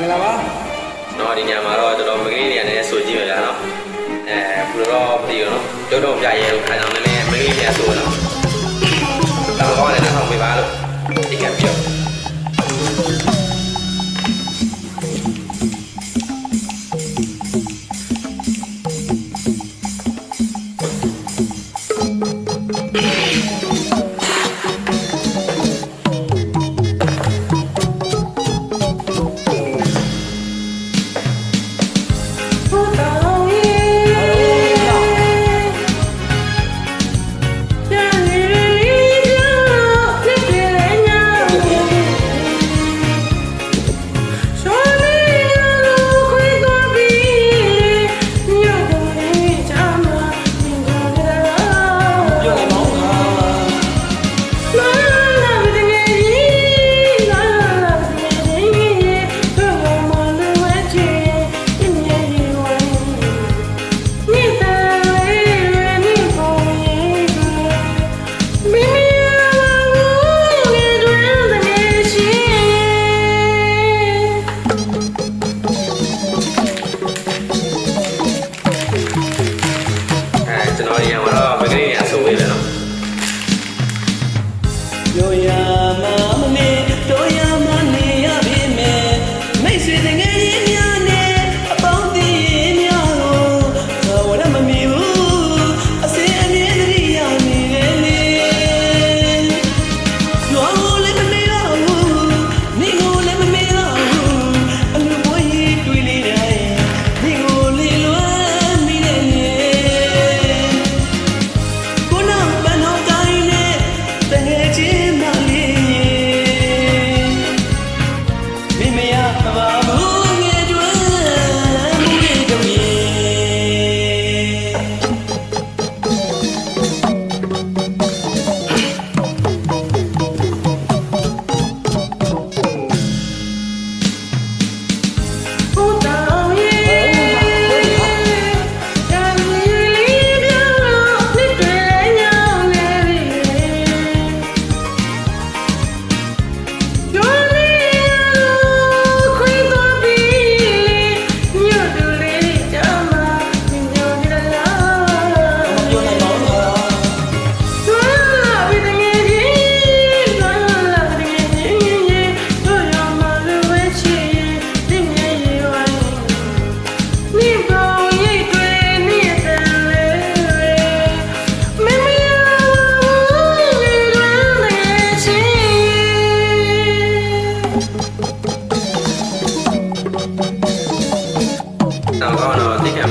မင်္ဂလာပါနော်ဒီညမှာတော့ကျွန်တော်မကလေးတွေကလည်းဆိုကြည့်ရလားနော်အဲဘယ်လိုတော့မသိဘူးနော်တုံ့တုံပြရဲလို့ခါကြောင်လည်းမကလေးတွေကဆိုတော့တောင်းကောင်းလည်းနှောင်းပေးပါလို့ဒီကပြောပြော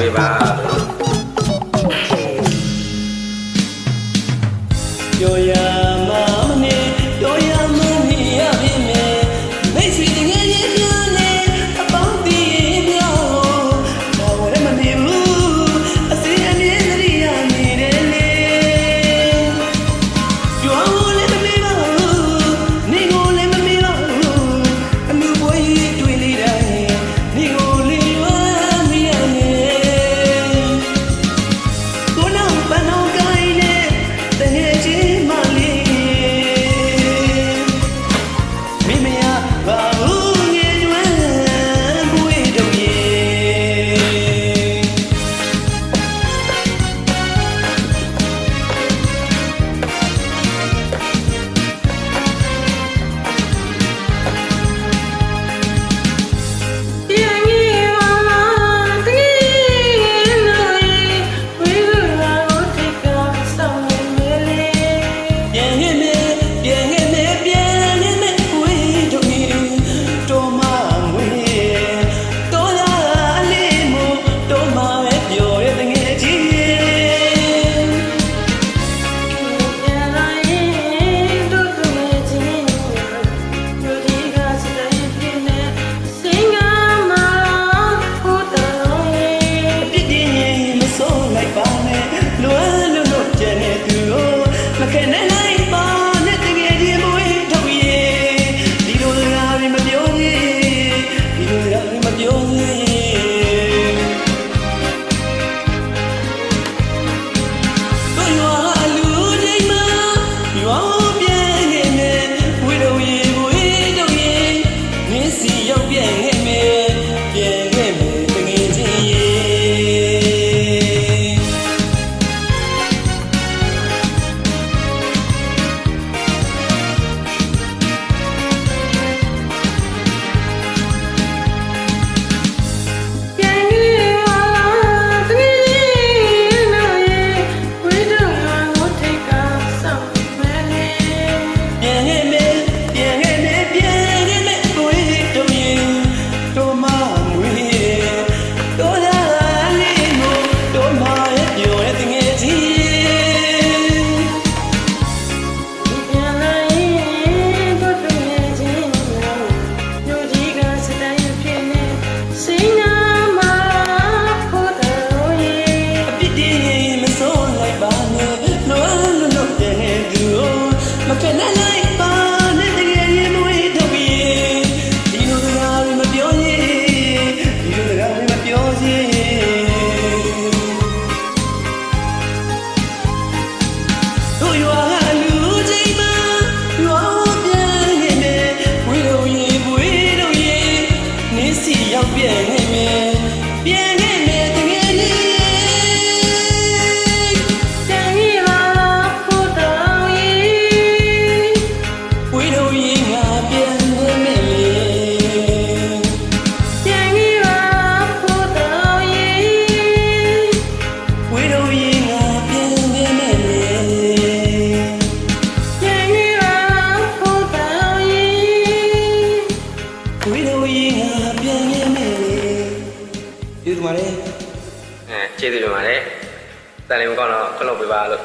va. ရီလိုရင်ငါပြန်ရမယ်လေပြုတယ်မှာလေအဲကျေးဇူးတင်ပါတယ်တန်လေးမကောင်းတော့ခလုတ်ပေးပါလို့